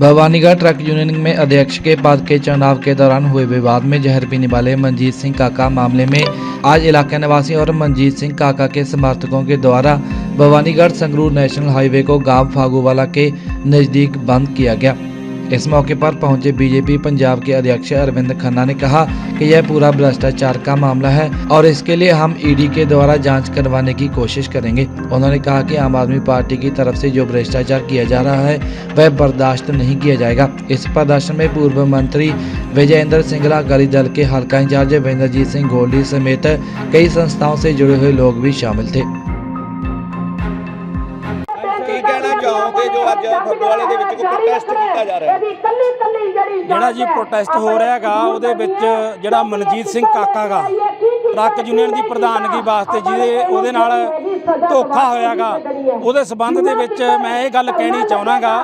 Bhawanigarh truck union में अध्यक्ष के पद के चुनाव के दौरान हुए विवाद में जहर पीने वाले मनजीत सिंह काका मामले में आज इलाके निवासी और मनजीत सिंह काका के समर्थकों के द्वारा भवानीगढ़ संगरूर नेशनल हाईवे को गाँव फागूवाला के नज़दीक बंद किया गया। इस मौके पर पहुँचे बीजेपी पंजाब के अध्यक्ष अरविंद खन्ना ने कहा कि यह पूरा भ्रष्टाचार का मामला है और इसके लिए हम ईडी के द्वारा जाँच करवाने की कोशिश करेंगे। उन्होंने कहा कि आम आदमी पार्टी की तरफ़ से जो भ्रष्टाचार किया जा रहा है, वह बर्दाश्त नहीं किया जाएगा। इस प्रदर्शन में पूर्व मंत्री विजय इंद्र सिंगला, अकाली दल के हल्का इंचार्ज वेंद्रजीत सिंह गोल्डी समेत कई संस्थाओं से जुड़े हुए लोग भी शामिल थे। ਅੱਜ ਫਗਵਾੜੇ ਦੇ ਵਿੱਚ ਕੋਈ ਪ੍ਰੋਟੈਸਟ ਕੀਤਾ ਜਾ ਰਿਹਾ ਹੈ। ਜਿਹੜਾ ਜੀ ਪ੍ਰੋਟੈਸਟ ਹੋ ਰਿਹਾ ਹੈਗਾ ਉਹਦੇ ਵਿੱਚ ਜਿਹੜਾ ਮਨਜੀਤ ਸਿੰਘ ਕਾਕਾ ਗਾ ਟਰੱਕ ਯੂਨੀਅਨ ਦੀ ਪ੍ਰਧਾਨਗੀ ਵਾਸਤੇ ਜਿਹਦੇ ਉਹਦੇ ਨਾਲ ਧੋਖਾ ਹੋਇਆਗਾ ਉਹਦੇ ਸਬੰਧ ਦੇ ਵਿੱਚ ਮੈਂ ਇਹ ਗੱਲ ਕਹਿਣੀ ਚਾਹਣਾਗਾ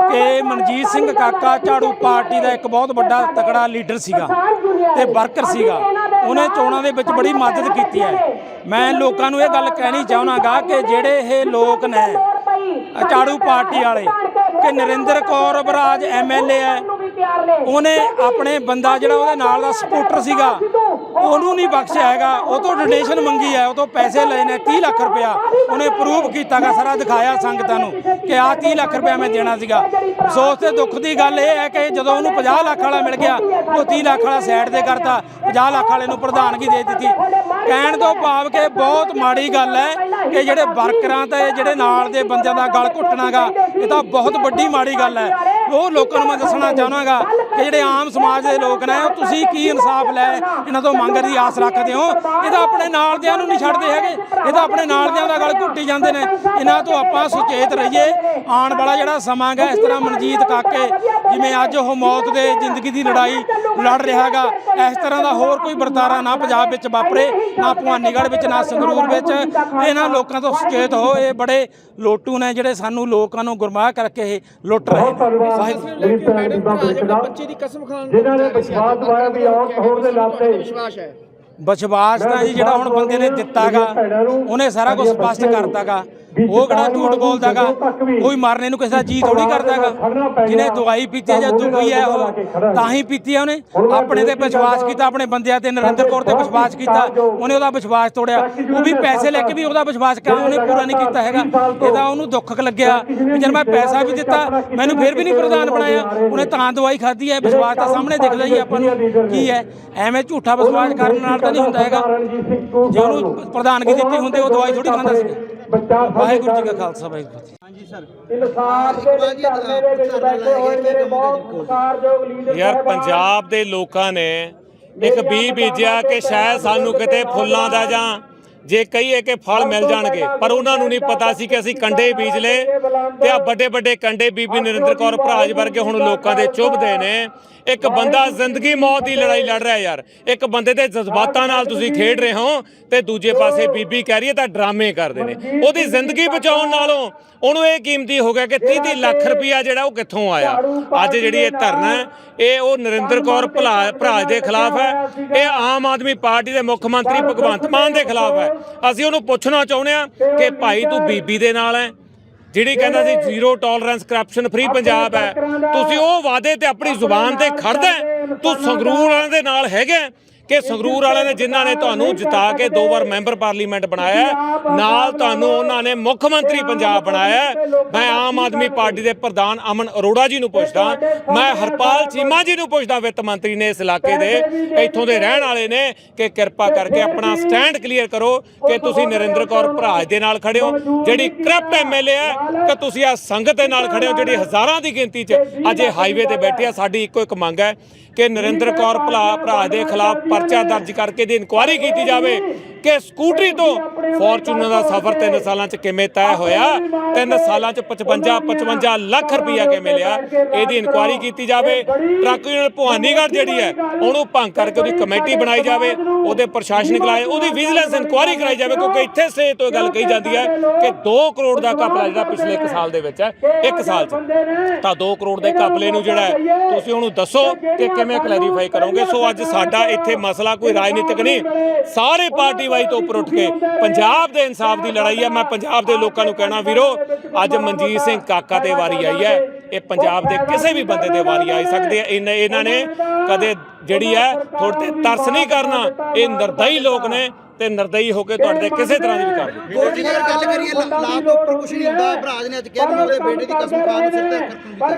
ਕਿ ਮਨਜੀਤ ਸਿੰਘ ਕਾਕਾ ਝਾੜੂ ਪਾਰਟੀ ਦਾ ਇੱਕ ਬਹੁਤ ਵੱਡਾ ਤਕੜਾ ਲੀਡਰ ਸੀਗਾ ਤੇ ਵਰਕਰ ਸੀਗਾ। ਉਹਨੇ ਚੋਣਾਂ ਦੇ ਵਿੱਚ ਬੜੀ ਮਦਦ ਕੀਤੀ ਹੈ। ਮੈਂ ਲੋਕਾਂ ਨੂੰ ਇਹ ਗੱਲ ਕਹਿਣੀ ਚਾਹਣਾਗਾ ਕਿ ਜਿਹੜੇ ਇਹ ਲੋਕ ਨੇ ਝਾੜੂ ਪਾਰਟੀ ਵਾਲੇ ਕਿ ਨਰਿੰਦਰ ਕੌਰ ਬਰਾਜ ਐਮਐਲਏ ਹੈ। ਉਹਨੇ ਆਪਣੇ ਬੰਦਾ ਜਿਹੜਾ ਉਹਦੇ ਨਾਲ ਦਾ ਸਪੋਰਟਰ ਸੀਗਾ ਉਹਨੂੰ ਨਹੀਂ ਬਖਸ਼ਿਆ ਹੈਗਾ। ਉਹ ਤੋਂ ਡੋਨੇਸ਼ਨ ਮੰਗੀ ਹੈ, ਉਹ ਤੋਂ ਪੈਸੇ ਲਏ ਨੇ 30 ਲੱਖ ਰੁਪਇਆ। ਉਹਨੇ ਪ੍ਰੂਫ ਕੀਤਾਗਾ, ਸਾਰਾ ਦਿਖਾਇਆ ਸੰਗਤਾਂ ਨੂੰ ਕਿ ਆਹ 30 ਲੱਖ ਰੁਪਇਆ ਮੈਂ ਦੇਣਾ ਸੀਗਾ। ਅਫਸੋਸ ਤੇ ਦੁੱਖ ਦੀ ਗੱਲ ਇਹ ਹੈ ਕਿ ਜਦੋਂ ਉਹਨੂੰ 50 ਲੱਖ ਵਾਲਾ ਮਿਲ ਗਿਆ, ਉਹ 30 ਲੱਖ ਵਾਲਾ ਸਾਈਡ ਤੇ ਕਰਤਾ 50 ਲੱਖ ਵਾਲੇ ਨੂੰ ਪ੍ਰਧਾਨਗੀ ਦੇ ਦਿੱਤੀ। ਕਹਿਣ ਤੋਂ ਭਾਵ ਕਿ ਬਹੁਤ ਮਾੜੀ ਗੱਲ ਹੈ ਕਿ ਜਿਹੜੇ ਵਰਕਰਾਂ ਤੇ, ਜਿਹੜੇ ਨਾਲ ਦੇ ਬੰਦਿਆਂ ਦਾ ਗਲ ਘੁੱਟਣਾਗਾ, ਇਹ ਤਾਂ ਬਹੁਤ ਵੱਡੀ ਮਾੜੀ ਗੱਲ ਹੈ। ਉਹ ਲੋਕਾਂ ਨੂੰ ਮੈਂ ਦੱਸਣਾ ਚਾਹਨਾਗਾ ਕਿ ਜਿਹੜੇ ਆਮ ਸਮਾਜ ਦੇ ਲੋਕ ਨੇ, ਉਹ ਤੁਸੀਂ ਕੀ ਇਨਸਾਫ ਲੈ ਇਹਨਾਂ ਤੋਂ ਮੰਗ ਦੀ ਆਸ ਰੱਖਦੇ ਹੋ? ਇਹ ਤਾਂ ਆਪਣੇ ਨਾਲ ਦਿਆਂ ਨੂੰ ਨਹੀਂ ਛੱਡਦੇ ਹੈਗੇ। ਇਹ ਤਾਂ ਆਪਣੇ ਨਾਲ ਦਿਆਂ ਦਾ ਗਲ ਘੁੱਟੀ ਜਾਂਦੇ ਨੇ। ਇਹਨਾਂ ਤੋਂ ਆਪਾਂ ਸੁਚੇਤ ਰਹੀਏ। ਆਉਣ ਵਾਲਾ ਜਿਹੜਾ ਸਮਾਂ ਗਾ ਇਸ ਤਰ੍ਹਾਂ ਮਨਜੀਤ ਕਾਕੇ, ਜਿਵੇਂ ਅੱਜ ਉਹ ਮੌਤ ਦੇ ਜ਼ਿੰਦਗੀ ਦੀ ਲੜਾਈ ਲੜ ਰਿਹਾਗਾ, ਇਸ ਤਰ੍ਹਾਂ ਦਾ ਹੋਰ ਕੋਈ ਵਰਤਾਰਾ ਨਾ ਪੰਜਾਬ ਵਿੱਚ ਵਾਪਰੇ, ਨਾ ਭਵਾਨੀਗੜ੍ਹ ਵਿੱਚ, ਨਾ ਸੰਗਰੂਰ ਵਿੱਚ। ਇਹਨਾਂ ਲੋਕਾਂ ਤੋਂ ਸੁਚੇਤ ਹੋ। ਇਹ ਬੜੇ ਲੋਟੂ ਨੇ ਜਿਹੜੇ ਸਾਨੂੰ ਲੋਕਾਂ ਨੂੰ ਗੁਰਮਾਹ ਕਰਕੇ ਇਹ ਲੁੱਟ ਰਹੇ ਨੇ। ਬੱਚੇ ਦੀ ਕਸਮ ਖਾਣ ਜਿਨ੍ਹਾਂ ਨੇ ਵਿਸ਼ਵਾਸ ਦਵਾਇਆ ਵੀ ਔਰਤ ਹੋਣ ਦੇ ਨਾਤੇ। ਵਿਸ਼ਵਾਸ ਹੈ। ਵਿਸ਼ਵਾਸ ਤਾਂ ਜੀ ਜਿਹੜਾ ਹੁਣ ਬੰਦੇ ਨੇ ਦਿੱਤਾਗਾ ਉਹਨੇ ਸਾਰਾ ਕੁਝ ਸਪਸ਼ਟ ਕਰਤਾਗਾ। ਉਹ ਕਿਹੜਾ ਝੂਠ ਬੋਲਦਾਗਾ? ਕੋਈ ਮਾਰਨੇ ਨੂੰ ਕਿਸੇ ਦਾ ਜੀ ਥੋੜੀ ਕਰਦਾਗਾ। ਜਿਹਨੇ ਦਵਾਈ ਪੀਤੀ ਜਾਂ ਦੁਖੀ ਹੈ ਉਹ ਤਾਂ ਹੀ ਪੀਤੀ ਹੈ ਉਹਨੇ। ਆਪਣੇ ਤੇ ਵਿਸ਼ਵਾਸ ਕੀਤਾ ਆਪਣੇ ਬੰਦਿਆਂ ਤੇ ਨਰਿੰਦਰ ਕੌਰ ਤੇ ਵਿਸ਼ਵਾਸ ਕੀਤਾ ਉਹਨੇ ਉਹਦਾ ਵਿਸ਼ਵਾਸ ਤੋੜਿਆ। ਉਹ ਵੀ ਪੈਸੇ ਲੈ ਕੇ ਵੀ ਉਹਦਾ ਵਿਸ਼ਵਾਸ ਕਿਉਂ ਉਹਨੇ ਪੂਰਾ ਨਹੀਂ ਕੀਤਾ ਹੈਗਾ। ਇਹਦਾ ਉਹਨੂੰ ਦੁੱਖ ਲੱਗਿਆ ਵੀ ਜਦ ਮੈਂ ਪੈਸਾ ਵੀ ਦਿੱਤਾ ਮੈਨੂੰ ਫਿਰ ਵੀ ਨਹੀਂ ਪ੍ਰਧਾਨ ਬਣਾਇਆ। ਉਹਨੇ ਤਾਂ ਦਵਾਈ ਖਾਧੀ ਹੈ ਵਿਸ਼ਵਾਸ ਤਾਂ ਸਾਹਮਣੇ ਦਿਖਦਾ ਹੀ ਆਪਾਂ ਨੂੰ। ਕੀ ਹੈ? ਐਵੇਂ ਝੂਠਾ ਵਿਸ਼ਵਾਸ ਕਰਨ ਨਾਲ ਤਾਂ ਨਹੀਂ ਹੁੰਦਾ ਹੈਗਾ। ਜੇ ਉਹਨੂੰ ਪ੍ਰਧਾਨਗੀ ਦਿੱਤੀ ਹੁੰਦੇ ਉਹ ਦਵਾਈ ਥੋੜੀ ਖਾਂਦਾ ਸੀ ਵਾਹਿਗੁਰੂ ਜੀ ਕਾ ਖਾਲਸਾ ਵਾਹਿਗੁਰੂ ਜੀ ਕੀ ਫਤਿਹ। ਇਨਸਾਫ ਦੇ ਵਿੱਚ ਧਰਨੇ ਦੇ ਵਿੱਚ ਬੈਠੇ ਹੋਏ ਮੇਰੇ ਬਹੁਤ ਸਤਿਕਾਰਯੋਗ ਲੀਡਰ ਯਾਰ ਪੰਜਾਬ ਦੇ ਲੋਕਾਂ ਨੇ ਇੱਕ ਬੀ ਬੀਜਿਆ ਕਿ ਸ਼ਾਇਦ ਸਾਨੂੰ ਕਿਤੇ ਫੁੱਲਾਂ ਦਾ ਜਾਂ ਜੇ ਕਹੀਏ ਕਿ ਫਲ ਮਿਲ ਜਾਣਗੇ ਪਰ ਉਹਨਾਂ ਨੂੰ ਨਹੀਂ ਪਤਾ ਸੀ ਕਿ ਅਸੀਂ ਕੰਡੇ ਬੀਜ ਲਏ ਤੇ ਆ ਵੱਡੇ ਵੱਡੇ ਕੰਡੇ ਬੀਬੀ ਨਰਿੰਦਰ ਕੌਰ ਭਰਾਜ ਵਰਗੇ ਹੁਣ ਲੋਕਾਂ ਦੇ ਚੁੱਭਦੇ ਨੇ। ਇੱਕ ਬੰਦਾ ਜ਼ਿੰਦਗੀ ਮੌਤ ਦੀ ਲੜਾਈ ਲੜ ਰਿਹਾ ਯਾਰ। ਇੱਕ ਬੰਦੇ ਦੇ ਜਜ਼ਬਾਤਾਂ ਨਾਲ ਤੁਸੀਂ ਖੇਡ ਰਹੇ ਹੋ ਤੇ ਦੂਜੇ ਪਾਸੇ ਬੀਬੀ ਕਹਿ ਰਹੀ ਹੈ ਤਾਂ ਡਰਾਮੇ ਕਰਦੇ ਨੇ। ਉਹਦੀ ਜ਼ਿੰਦਗੀ ਬਚਾਉਣ ਨਾਲੋਂ ਉਹਨੂੰ ਇਹ ਕੀਮਤੀ ਹੋ ਗਿਆ ਕਿ 30 30 ਲੱਖ ਰੁਪਇਆ ਜਿਹੜਾ ਉਹ ਕਿੱਥੋਂ ਆਇਆ? ਅੱਜ ਜਿਹੜੀ ਇਹ ਧਰਨਾ ਇਹ ਉਹ ਨਰਿੰਦਰ ਕੌਰ ਭਰਾਜ ਦੇ ਖਿਲਾਫ ਹੈ। ਇਹ ਆਮ ਆਦਮੀ ਪਾਰਟੀ ਦੇ ਮੁੱਖ ਮੰਤਰੀ ਭਗਵੰਤ ਮਾਨ ਦੇ ਖਿਲਾਫ ਹੈ। ਅਸੀਂ ਉਹਨੂੰ ਪੁੱਛਣਾ ਚਾਹੁੰਦੇ ਆ ਕਿ ਭਾਈ ਤੂੰ ਬੀਬੀ ਦੇ ਨਾਲ ਹੈ ਜਿਹੜੀ ਕਹਿੰਦਾ ਸੀ zero tolerance corruption free Punjab ਹੈ ਤੁਸੀਂ ਉਹ ਵਾਅਦੇ ਤੇ ਆਪਣੀ ਜ਼ੁਬਾਨ ਤੇ ਖੜਦਾ? ਤੂੰ ਸੰਗਰੂਰ ਵਾਲਿਆਂ ਦੇ ਨਾਲ ਹੈਗਾ? ਕਿ ਸੰਗਰੂਰ ਵਾਲਿਆਂ ਨੇ ਜਿਨ੍ਹਾਂ ਨੇ ਤੁਹਾਨੂੰ ਜਿਤਾ ਕੇ ਦੋ ਵਾਰ ਮੈਂਬਰ ਪਾਰਲੀਮੈਂਟ ਬਣਾਇਆ ਨਾਲ ਤੁਹਾਨੂੰ ਉਹਨਾਂ ਨੇ ਮੁੱਖ ਮੰਤਰੀ ਪੰਜਾਬ ਬਣਾਇਆ ਮੈਂ ਆਮ ਆਦਮੀ ਪਾਰਟੀ ਦੇ ਪ੍ਰਧਾਨ ਅਮਨ ਅਰੋੜਾ ਜੀ ਨੂੰ ਪੁੱਛਦਾ ਮੈਂ ਹਰਪਾਲ ਚੀਮਾ ਜੀ ਨੂੰ ਪੁੱਛਦਾ ਵਿੱਤ ਮੰਤਰੀ ਨੇ ਇਸ ਇਲਾਕੇ ਦੇ, ਇੱਥੋਂ ਦੇ ਰਹਿਣ ਵਾਲੇ ਨੇ, ਕਿ ਕਿਰਪਾ ਕਰਕੇ ਆਪਣਾ ਸਟੈਂਡ ਕਲੀਅਰ ਕਰੋ ਕਿ ਤੁਸੀਂ ਨਰਿੰਦਰ ਕੌਰ ਭਰਾਜ ਦੇ ਨਾਲ ਖੜੇ ਹੋ। ਜਿਹੜੀ ਕਰਪਟ ਐਮਐਲਏ ਹੈ, ਕਿ ਤੁਸੀਂ ਆ ਸੰਗਤ ਦੇ ਨਾਲ ਖੜੇ ਹੋ, ਜਿਹੜੀ ਹਜ਼ਾਰਾਂ ਦੀ ਗਿਣਤੀ 'ਚ ਅੱਜ ਇਹ ਹਾਈਵੇ ਤੇ ਬੈਠੇ ਆ, ਸਾਡੀ ਇੱਕੋ ਇੱਕ ਮੰਗ ਹੈ ਕਿ ਨਰਿੰਦਰ ਕੌਰ ਭਲਾ ਭਰਾ ਦੇ ਖਿਲਾਫ ਪਰਚਾ ਦਰਜ ਕਰਕੇ ਦੀ ਇਨਕੁਆਇਰੀ ਕੀਤੀ ਜਾਵੇ। ਕਿ ਸਕੂਟਰੀ ਤੋਂ ਫੋਰਚੂਨਰ ਦਾ ਸਫ਼ਰ 3 ਸਾਲਾਂ 'ਚ ਕਿਵੇਂ ਤੈਅ ਹੋਇਆ? 3 ਸਾਲਾਂ 'ਚ 55 55 ਲੱਖ ਰੁਪਈਆ ਕਿਵੇਂ ਲਿਆ? ਇਹਦੀ ਇਨਕੁਆਇਰੀ ਕੀਤੀ ਜਾਵੇ। ਟਰੱਕ ਯੂਨੀਅਨ ਭਵਾਨੀਗੜ੍ਹ ਜਿਹੜੀ ਹੈ, ਉਹਨੂੰ ਭੰਗ ਕਰਕੇ ਉਹਦੀ ਕਮੇਟੀ ਬਣਾਈ ਜਾਵੇ, ਉਹਦੇ ਪ੍ਰਸ਼ਾਸਨਿਕ ਲਾਏ ਉਹਦੀ ਵਿਜੀਲੈਂਸ ਇਨਕੁਆਇਰੀ ਕਰਾਈ ਜਾਵੇ, ਕਿਉਂਕਿ ਇੱਥੇ ਸੇ ਤੋਂ ਇਹ ਗੱਲ ਕਹੀ ਜਾਂਦੀ ਹੈ ਕਿ 2 ਕਰੋੜ ਦਾ ਘਪਲਾ ਜਿਹੜਾ ਪਿਛਲੇ 1 ਸਾਲ ਦੇ ਵਿੱਚ ਹੈ 1 ਸਾਲ 'ਚ। ਤਾਂ 2 ਕਰੋੜ ਦੇ ਘਪਲੇ ਨੂੰ ਜਿਹੜਾ ਤੁਸੀਂ ਉਹਨੂੰ ਦੱਸੋ ਕਿ ਕਿਵੇਂ ਕਲੈਰੀਫਾਈ ਕਰੋਗੇ? ਸੋ ਅੱਜ ਸਾਡਾ ਇੱਥੇ ਮਸਲਾ ਕੋਈ ਰਾਜਨੀਤਿਕ ਨਹੀਂ, ਸਾਰੇ ਪਾਰਟੀ ਵਾਈ ਤੋਂ ਉੱਪਰ ਉੱਠ ਕੇ ਪੰਜਾਬ ਦੇ ਇਨਸਾਫ ਦੀ ਲੜਾਈ ਹੈ। ਮੈਂ ਪੰਜਾਬ ਦੇ ਲੋਕਾਂ ਨੂੰ ਕਹਿਣਾ ਵੀਰੋ, ਅੱਜ ਮਨਜੀਤ ਸਿੰਘ ਕਾਕਾ ਤੇ ਵਾਰੀ ਆਈ ਹੈ। ਇਹ ਪੰਜਾਬ ਦੇ ਕਿਸੇ ਵੀ ਬੰਦੇ ਦੇ ਵਾਰੀ ਆਈ ਸਕਦੇ ਹੈ ਇਹਨਾਂ ਇਹਨਾਂ ਨੇ ਕਦੇ ਜਿਹੜੀ ਹੈ ਥੋੜੇ ਤੇ ਤਰਸ ਨਹੀਂ ਕਰਨਾ। ਇਹ ਨਿਰਦਈ ਲੋਕ ਨੇ। ਤੇ ਨਿਰਦਈ ਹੋ ਕੇ ਤੁਹਾਡੇ ਕਿਸੇ ਤਰ੍ਹਾਂ ਦੀ ਵੀ ਕਾਰਵਾਈ ਗੋਲਡੀ ਦੀ ਗੱਲ ਕਰੀਏ ਲਾਭ ਤੋਂ ਉੱਪਰ ਕੁਝ ਨਹੀਂ ਹੁੰਦਾ ਭਰਾਜ ਨੇ ਅੱਜ ਕਿਹਾ ਵੀ ਉਹਦੇ ਬੇਟੇ ਦੀ ਕਸਮ ਖਾ ਕੇ ਸਿਰ ਤੇ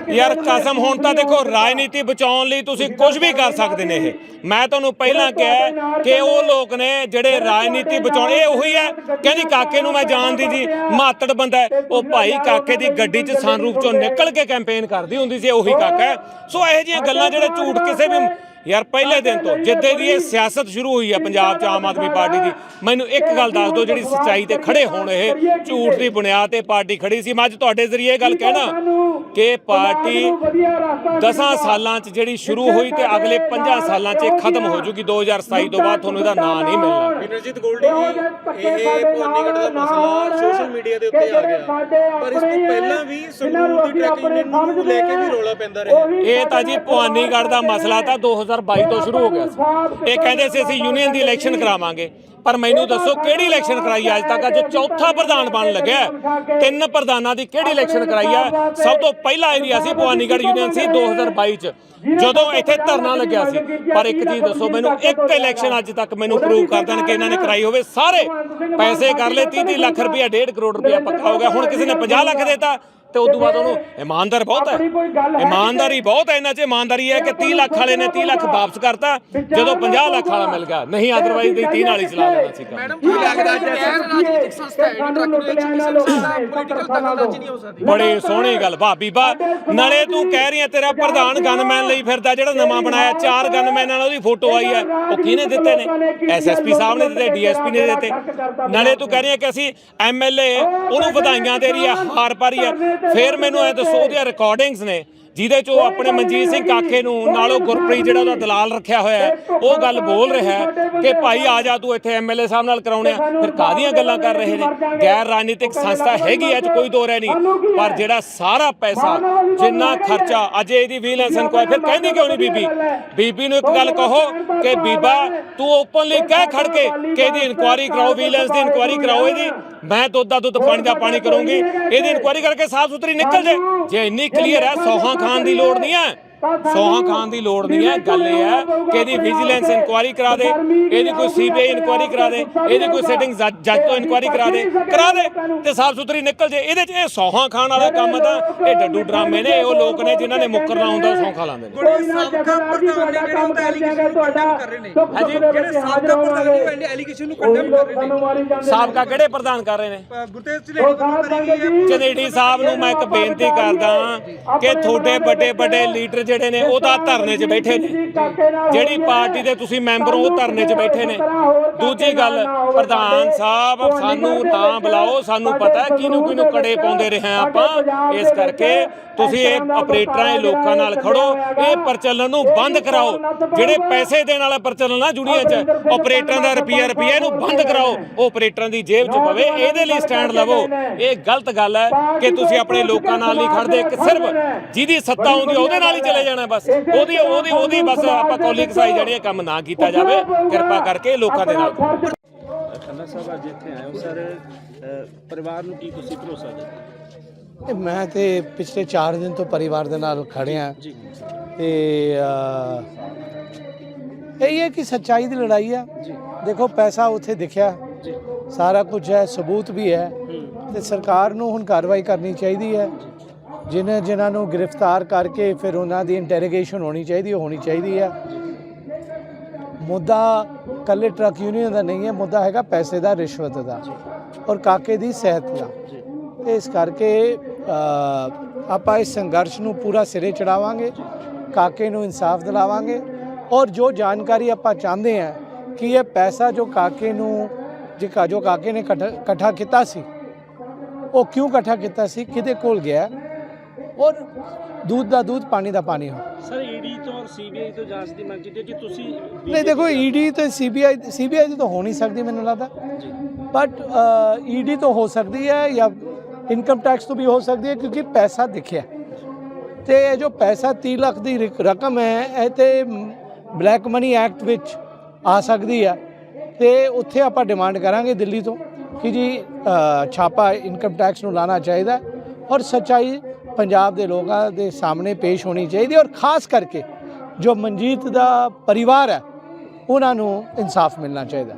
ਦੀ ਯਾਰ ਕਸਮ ਹੁਣ ਤਾਂ ਦੇਖੋ ਰਾਜਨੀਤੀ ਬਚਾਉਣ ਲਈ ਤੁਸੀਂ ਕੁਝ ਵੀ ਕਰ ਸਕਦੇ ਨੇ ਇਹ। ਮੈਂ ਤੁਹਾਨੂੰ ਪਹਿਲਾਂ ਕਿਹਾ ਕਿ ਉਹ ਲੋਕ ਨੇ ਜਿਹੜੇ ਰਾਜਨੀਤੀ ਬਚਾਉਣ ਇਹ ਉਹੀ ਹੈ। ਕਹਿੰਦੀ ਕਾਕੇ ਨੂੰ ਮੈਂ ਜਾਣਦੀ ਜੀ ਮਾਤੜ ਬੰਦਾ ਹੈ। ਉਹ ਭਾਈ ਕਾਕੇ ਦੀ ਗੱਡੀ 'ਚ ਸੰਰੂਪ 'ਚੋਂ ਨਿਕਲ ਕੇ ਕੈਂਪੇਨ ਕਰਦੀ ਹੁੰਦੀ ਸੀ ਉਹੀ ਕਾਕਾ ਹੈ। ਸੋ ਇਹੋ ਜਿਹੀਆਂ ਗੱਲਾਂ ਜਿਹੜੇ ਝੂਠ ਕਿਸੇ ਵੀ ਯਾਰ ਪਹਿਲੇ ਦਿਨ ਤੋਂ ਜਿੱਦੇ ਦੀ ਇਹ ਸਿਆਸਤ ਸ਼ੁਰੂ ਹੋਈ ਹੈ ਪੰਜਾਬ 'ਚ ਆਮ ਆਦਮੀ ਪਾਰਟੀ ਦੀ ਮੈਨੂੰ ਇੱਕ ਗੱਲ ਦੱਸ ਦਿਓ ਜਿਹੜੀ ਸੱਚਾਈ ਤੇ ਖੜੇ ਹੋਣ ਇਹ ਝੂਠ ਦੀ ਬੁਨਿਆਦ ਤੇ ਪਾਰਟੀ ਖੜੀ ਸੀ। ਮੈਂ ਅੱਜ ਤੁਹਾਡੇ ਜ਼ਰੀਏ ਇਹ ਗੱਲ ਕਹਿਣਾ ਕਿ ਪਾਰਟੀ 10 ਸਾਲਾਂ 'ਚ ਜਿਹੜੀ ਸ਼ੁਰੂ ਹੋਈ ਤੇ ਅਗਲੇ 5 ਸਾਲਾਂ 'ਚ ਇਹ ਖਤਮ ਹੋ ਜੂਗੀ। 2027 ਤੋਂ ਬਾਅਦ ਤੁਹਾਨੂੰ ਇਹਦਾ ਨਾਂ ਨਹੀਂ ਮਿਲਣਾ। ਵਿਨਰਜੀਤ ਗੋਲਡੀ ਜੀ ਇਹ ਭਵਾਨੀਗੜ੍ਹ ਦਾ ਮਸਲਾ ਸੋਸ਼ਲ ਮੀਡੀਆ ਦੇ ਉੱਤੇ ਆ ਗਿਆ। ਪਰ ਇਸ ਤੋਂ ਪਹਿਲਾਂ ਵੀ ਸੰਗਰੂਰ ਦੀ ਟਰੱਕ ਯੂਨੀਅਨ ਨੂੰ ਲੈ ਕੇ ਵੀ ਰੌਲਾ ਪੈਂਦਾ ਰਿਹਾ। ਇਹ ਤਾਂ ਜੀ ਭਵਾਨੀਗੜ੍ਹ ਦਾ ਮਸਲਾ ਤਾਂ 2022 ਤੋਂ ਸ਼ੁਰੂ ਹੋ ਗਿਆ ਸੀ। ਇਹ ਕਹਿੰਦੇ ਸੀ ਅਸੀਂ ਯੂਨੀਅਨ ਦੀ ਇਲੈਕਸ਼ਨ ਕਰਾਵਾਂਗੇ। ਪਰ ਮੈਨੂੰ ਦੱਸੋ ਕਿਹੜੀ ਇਲੈਕਸ਼ਨ ਕਰਾਈ ਅੱਜ ਤੱਕ ਅੱਜ ਚੌਥਾ ਪ੍ਰਧਾਨ ਬਣਨ ਲੱਗਿਆ ਤਿੰਨ ਪ੍ਰਧਾਨਾਂ ਦੀ ਕਿਹੜੀ ਇਲੈਕਸ਼ਨ ਕਰਾਈ ਹੈ? ਸਭ ਤੋਂ ਪਹਿਲਾ ਏਰੀਆ ਸੀ ਭਵਾਨੀਗੜ੍ਹ ਯੂਨੀਅਨ ਸੀ 2022 ਚ। ਜਦੋਂ ਇੱਥੇ ਧਰਨਾ ਲੱਗਿਆ ਸੀ। ਪਰ ਇੱਕ ਚੀਜ਼ ਦੱਸੋ ਮੈਨੂੰ, ਇੱਕ ਇਲੈਕਸ਼ਨ ਅੱਜ ਤੱਕ ਮੈਨੂੰ ਪ੍ਰੂਵ ਕਰ ਦੇਣ ਕਿ ਇਹਨਾਂ ਨੇ ਕਰਾਈ ਹੋਵੇ। ਸਾਰੇ ਪੈਸੇ ਕਰ ਲਏ 30 30 ਲੱਖ ਰੁਪਇਆ 1.5 ਕਰੋੜ ਰੁਪਇਆ ਪੱਕਾ ਹੋ ਗਿਆ। ਹੁਣ ਕਿਸੇ ਨੇ 50 ਲੱਖ ਦੇਤਾ ਤੇ ਉਦੋਂ ਬਾਅਦ ਉਹਨੂੰ ਇਮਾਨਦਾਰ ਬਹੁਤ ਹੈ। ਇਮਾਨਦਾਰੀ ਬਹੁਤ ਹੈ ਇਹਨਾਂ 'ਚ ਇਮਾਨਦਾਰੀ ਹੈ ਕਿ 30 ਲੱਖ ਵਾਲੇ ਨੇ 30 ਲੱਖ ਵਾਪਸ ਕਰਤਾ ਜਦੋਂ 50 ਲੱਖ ਵਾਲਾ ਮਿਲ ਗਿਆ। ਨਹੀਂ ਅਦਰਵਾਈਜ਼ ਦੀ 30 ਨਾਲ ਹੀ ਚਲਾ ਲੈਣਾ ਸੀ ਕੰਮ। ਕੀ ਲੱਗਦਾ ਰਾਜਨੀਤਿਕ ਸੰਸਥਾ ਹੈ ਪੋਲੀਟੀਕਲ ਨਹੀਂ ਹੋ ਸਕਦੀ ਬੜੀ ਸੋਹਣੀ ਗੱਲ ਵਾਹ ਬੀਬਾ ਨਾਲੇ ਤੂੰ ਕਹਿ ਰਹੀ ਹੈ ਤੇਰਾ ਪ੍ਰਧਾਨ ਗਨਮੈਨ ਲਈ ਫਿਰਦਾ ਜਿਹੜਾ ਨਵਾਂ ਬਣਾਇਆ ਚਾਰ ਗਨਮੈਨਾਂ ਨਾਲ ਉਹਦੀ ਫੋਟੋ ਆਈ ਹੈ। ਉਹ ਕਿਹਨੇ ਦਿੱਤੇ ਨੇ? ਐਸਐਸਪੀ ਸਾਹਿਬ ਨੇ ਦਿੱਤੇ ਡੀਐਸਪੀ ਨੇ ਦਿੱਤੇ। ਨਾਲੇ ਤੂੰ ਕਹਿ ਰਹੀ ਹੈ ਕਿ ਅਸੀਂ ਐਮਐਲਏ ਉਹਨੂੰ ਵਧਾਈਆਂ ਦੇ ਰਹੀ ਹੈ ਹਾਰ ਪਾ ਰਹੀ ਹੈ। ਫਿਰ ਮੈਨੂੰ ਇਹ ਦੱਸੋ ਉਹਦੀਆਂ ਰਿਕਾਰਡਿੰਗਸ ਨੇ। ਜਿਹਦੇ ਚ ਉਹ ਆਪਣੇ ਮਨਜੀਤ ਸਿੰਘ ਕਾਕੇ ਨੂੰ, ਨਾਲੋਂ ਗੁਰਪ੍ਰੀਤ ਜਿਹੜਾ ਉਹਦਾ ਦਲਾਲ ਰੱਖਿਆ ਹੋਇਆ ਹੈ, ਉਹ ਗੱਲ ਬੋਲ ਰਿਹਾ ਕਿ ਭਾਈ ਆ ਜਾ ਤੂੰ ਇੱਥੇ ਐਮਐਲਏ ਸਾਹਿਬ ਨਾਲ ਕਰਾਉਣੇ ਆ। ਫਿਰ ਕਾਹਦੀਆਂ ਗੱਲਾਂ ਕਰ ਰਹੇ ਨੇ? ਗੈਰ ਰਾਜਨੀਤਿਕ ਸੰਸਥਾ ਹੈਗੀ ਐ ਚ ਕੋਈ ਦੋ ਰਹਿ ਨਹੀਂ। ਪਰ ਜਿਹੜਾ ਸਾਰਾ ਪੈਸਾ, ਜਿੰਨਾ ਖਰਚਾ, ਅਜੇ ਇਹਦੀ ਵਿਜੀਲੈਂਸ ਇਨਕੁਆਇਰੀ ਫਿਰ ਕਹਿੰਦੀ ਕਿਉਂ ਨਹੀਂ ਬੀਬੀ? ਬੀਬੀ ਨੂੰ ਇੱਕ ਗੱਲ ਕਹੋ ਕਿ ਬੀਬਾ, ਤੂੰ ਓਪਨਲੀ ਕਹਿ ਖੜ ਕੇ ਕਿ ਇਹਦੀ ਇਨਕੁਆਇਰੀ ਕਰਾਓ ਵਿਜੀਲੈਂਸ ਦੀ ਇਨਕੁਆਇਰੀ ਕਰਾਓ ਇਹਦੀ। ਮੈਂ ਦੁੱਧ ਦਾ ਦੁੱਧ, ਪਾਣੀ ਦਾ ਪਾਣੀ ਕਰੂੰਗੀ। ਇਹਦੀ ਇਨਕੁਆਇਰੀ ਕਰਕੇ ਸਾਫ਼ ਸੁਥਰੀ ਨਿਕਲ ਜੇ ਜੇ ਇੰਨੀ ਕਲੀਅਰ ਹੈ, ਸੌਹਾਂ ਖਾਣ ਦੀ ਲੋੜ ਨਹੀਂ ਹੈ। ਸੌਹਾਂ ਖਾਨ ਦੀ ਲੋੜ ਨਹੀਂ ਹੈ। ਗੱਲ ਇਹ ਹੈ ਕਿ ਇਹਦੀ ਵਿਜੀਲੈਂਸ ਇਨਕੁਆਇਰੀ ਕਰਾ ਦੇ। ਇਹਦੀ ਕੋਈ ਸੀਬੀਆਈ ਇਨਕੁਆਇਰੀ ਕਰਾ ਦੇ। ਇਹਦੀ ਕੋਈ ਸਿਟਿੰਗ ਜੱਜ ਤੋਂ ਇਨਕੁਆਇਰੀ ਕਰਾ ਦੇ। ਕਰਾ ਦੇ ਤੇ ਸਾਫ਼ ਸੁਥਰੀ ਨਿਕਲ ਜੇ। ਇਹਦੇ 'ਚ ਇਹ ਸੌਹਾਂ ਖਾਨ ਵਾਲਾ ਕੰਮ ਤਾਂ ਇਹ ਡੱਡੂ ਡਰਾਮੇ ਨੇ ਇਹ ਉਹ ਲੋਕ ਨੇ ਜਿਨ੍ਹਾਂ ਨੇ ਮੁੱਕਰਨਾ ਹੁੰਦਾ ਸੌਂਖਾ ਲਾਉਂਦੇ ਨੇ। ਸਾਬਕਾ ਪ੍ਰਧਾਨ ਨੇ ਐਲੀਗੇਸ਼ਨ ਕਰ ਰਹੇ ਨੇ। ਹਾਂਜੀ। ਜਿਹੜੇ ਸਾਬਕਾ ਪ੍ਰਧਾਨ ਨੇ ਉਹ ਐਲੀਗੇਸ਼ਨ ਨੂੰ ਕੰਡੈਮ ਕਰ ਰਹੇ ਨੇ। ਸਾਬਕਾ ਕਿਹੜੇ ਪ੍ਰਧਾਨ ਕਰ ਰਹੇ ਨੇ? ਗੁਰਤੇਜ ਝਨੇੜੀ ਸਾਹਿਬ ਨੂੰ ਮੈਂ ਇੱਕ ਬੇਨਤੀ ਕਰਦਾ ਕਿ ਤੁਹਾਡੇ ਵੱਡੇ ਵੱਡੇ ਲੀਡਰ ਜਿਹੜੇ ਨੇ ਉਹ ਤਾਂ ਧਰਨੇ 'ਚ ਬੈਠੇ ਨੇ। ਜਿਹੜੀ ਪਾਰਟੀ ਦੇ ਤੁਸੀਂ ਮੈਂਬਰ ਹੋ ਉਹ ਧਰਨੇ 'ਚ ਬੈਠੇ ਨੇ। ਦੂਜੀ ਗੱਲ ਪ੍ਰਧਾਨ ਸਾਹਿਬ ਸਾਨੂੰ ਤਾਂ ਬੁਲਾਓ ਸਾਨੂੰ ਪਤਾ ਹੈ ਕਿਹਨੂੰ ਕਿਹਨੂੰ ਕੜੇ ਪਾਉਂਦੇ ਰਹੇ ਆਪਾਂ। ਇਸ ਕਰਕੇ ਤੁਸੀਂ ਇਹ ਆਪਰੇਟਰਾਂ ਇਹ ਲੋਕਾਂ ਨਾਲ ਖੜੋ ਇਹ ਪ੍ਰਚਲਨ ਨੂੰ ਬੰਦ ਕਰਾਓ। ਜਿਹੜੇ ਪੈਸੇ ਦੇਣ ਵਾਲਾ ਪ੍ਰਚਲਨ ਨਾ ਜੁੜੀਆਂ 'ਚ ਆਪਰੇਟਰਾਂ ਦਾ ਰੁਪਈਆ ਰੁਪਈਆ ਇਹਨੂੰ ਬੰਦ ਕਰਾਓ। ਉਹ ਆਪਰੇਟਰਾਂ ਦੀ ਜੇਬ 'ਚ ਪਵੇ ਇਹਦੇ ਲਈ ਸਟੈਂਡ ਲਵੋ। ਇਹ ਗਲਤ ਗੱਲ ਹੈ ਕਿ ਤੁਸੀਂ ਆਪਣੇ ਲੋਕਾਂ ਨਾਲ ਨਹੀਂ ਖੜਦੇ ਕਿ ਸਿਰਫ ਜਿਹਦੀ ਸੱਤਾ ਆਉਂਦੀ ਉਹਦੇ ਨਾਲ ਹੀ। ਚਲੇ ਜਾਣਾ ਬਸ। ਉਹਦੀ ਉਹਦੀ ਉਹਦੀ ਬਸ ਆਪਾਂ ਕੌਲੀ ਕਸਾਈ ਜਾਣੀ ਕੰਮ ਨਾ ਕੀਤਾ ਜਾਵੇ ਕਿਰਪਾ ਕਰਕੇ ਲੋਕਾਂ ਦੇ ਨਾਲ। ਖੜੋ। ਖੰਨਾ ਸਾਹਿਬ ਅੱਜ ਇੱਥੇ ਆਏ ਹੋ ਸਰ ਪਰਿਵਾਰ ਨੂੰ ਕੀ ਤੁਸੀਂ ਭਰੋਸਾ ਦਿੰਦੇ ਤੇ ਮੈਂ ਤੇ ਪਿਛਲੇ 4 ਦਿਨ ਤੋਂ ਪਰਿਵਾਰ ਦੇ ਨਾਲ ਖੜਿਆ ਜੀ। ਤੇ ਇਹ ਹੈ ਕਿ ਸੱਚਾਈ ਦੀ ਲੜਾਈ ਆ। ਦੇਖੋ ਪੈਸਾ ਉੱਥੇ ਦਿਖਿਆ। ਸਾਰਾ ਕੁਝ ਹੈ ਸਬੂਤ ਵੀ ਹੈ। ਤੇ ਸਰਕਾਰ ਨੂੰ ਹੁਣ ਕਾਰਵਾਈ ਕਰਨੀ ਚਾਹੀਦੀ ਹੈ। ਜਿਨ੍ਹਾਂ ਜਿਨ੍ਹਾਂ ਨੂੰ ਗ੍ਰਿਫਤਾਰ ਕਰਕੇ ਫਿਰ ਉਹਨਾਂ ਦੀ ਇੰਟਰੋਗੇਸ਼ਨ ਹੋਣੀ ਚਾਹੀਦੀ ਹੈ ਹੋਣੀ ਚਾਹੀਦੀ ਹੈ ਮੁੱਦਾ ਕੱਲੇ ਟਰੱਕ ਯੂਨੀਅਨ ਦਾ ਨਹੀਂ ਹੈ, ਮੁੱਦਾ ਹੈਗਾ ਪੈਸੇ ਦਾ, ਰਿਸ਼ਵਤ ਦਾ ਔਰ ਕਾਕੇ ਦੀ ਸਿਹਤ ਦਾ। ਤੇ ਇਸ ਕਰਕੇ ਆਪਾਂ ਇਸ ਸੰਘਰਸ਼ ਨੂੰ ਪੂਰਾ ਸਿਰੇ ਚੜਾਵਾਂਗੇ, ਕਾਕੇ ਨੂੰ ਇਨਸਾਫ ਦਿਲਾਵਾਂਗੇ ਔਰ ਜੋ ਜਾਣਕਾਰੀ ਆਪਾਂ ਚਾਹੁੰਦੇ ਹਾਂ ਕਿ ਇਹ ਪੈਸਾ ਜੋ ਕਾਕੇ ਨੂੰ, ਜੋ ਕਾ- ਜੋ ਕਾਕੇ ਨੇ ਇਕੱਠਾ ਇਕੱਠਾ ਕੀਤਾ ਸੀ, ਉਹ ਕਿਉਂ ਇਕੱਠਾ ਕੀਤਾ ਸੀ, ਕਿਹਦੇ ਕੋਲ ਗਿਆ? ਔਰ ਦੁੱਧ ਦਾ ਦੁੱਧ ਪਾਣੀ ਦਾ ਪਾਣੀ ਹੋ। ਸਰ ਈਡੀ ਤੋਂ ਔਰ ਸੀਬੀਆਈ ਤੋਂ ਜਾਂਚ ਦੀ ਮੰਗ ਕੀਤੀ ਕਿ ਤੁਸੀਂ ਨਹੀਂ ਦੇਖੋ ਈਡੀ ਤੇ ਸੀਬੀਆਈ ਸੀਬੀਆਈ ਤਾਂ ਹੋ ਨਹੀਂ ਸਕਦੀ ਮੈਨੂੰ ਲੱਗਦਾ। ਬਟ ਈਡੀ ਤੋਂ ਹੋ ਸਕਦੀ ਹੈ ਜਾਂ ਇਨਕਮ ਟੈਕਸ ਤੋਂ ਵੀ ਹੋ ਸਕਦੀ ਹੈ ਕਿਉਂਕਿ ਪੈਸਾ ਦਿਖਿਆ। ਤੇ ਇਹ ਜੋ ਪੈਸਾ 30 ਲੱਖ ਦੀ ਰਿਕ- ਰਕਮ ਹੈ ਇਹ ਤੇ ਬਲੈਕ ਮਨੀ ਐਕਟ ਵਿੱਚ ਆ ਸਕਦੀ ਹੈ। ਤੇ ਉੱਥੇ ਆਪਾਂ ਡਿਮਾਂਡ ਕਰਾਂਗੇ ਦਿੱਲੀ ਤੋਂ ਕਿ ਜੀ ਛਾਪਾ ਇਨਕਮ ਟੈਕਸ ਨੂੰ ਲਾਣਾ ਚਾਹੀਦਾ ਔਰ ਸੱਚਾਈ ਪੰਜਾਬ ਦੇ ਲੋਕਾਂ ਦੇ ਸਾਹਮਣੇ ਪੇਸ਼ ਹੋਣੀ ਚਾਹੀਦੀ ਔਰ ਖਾਸ ਕਰਕੇ ਜੋ ਮਨਜੀਤ ਦਾ ਪਰਿਵਾਰ ਹੈ, ਉਹਨਾਂ ਨੂੰ ਇਨਸਾਫ ਮਿਲਣਾ ਚਾਹੀਦਾ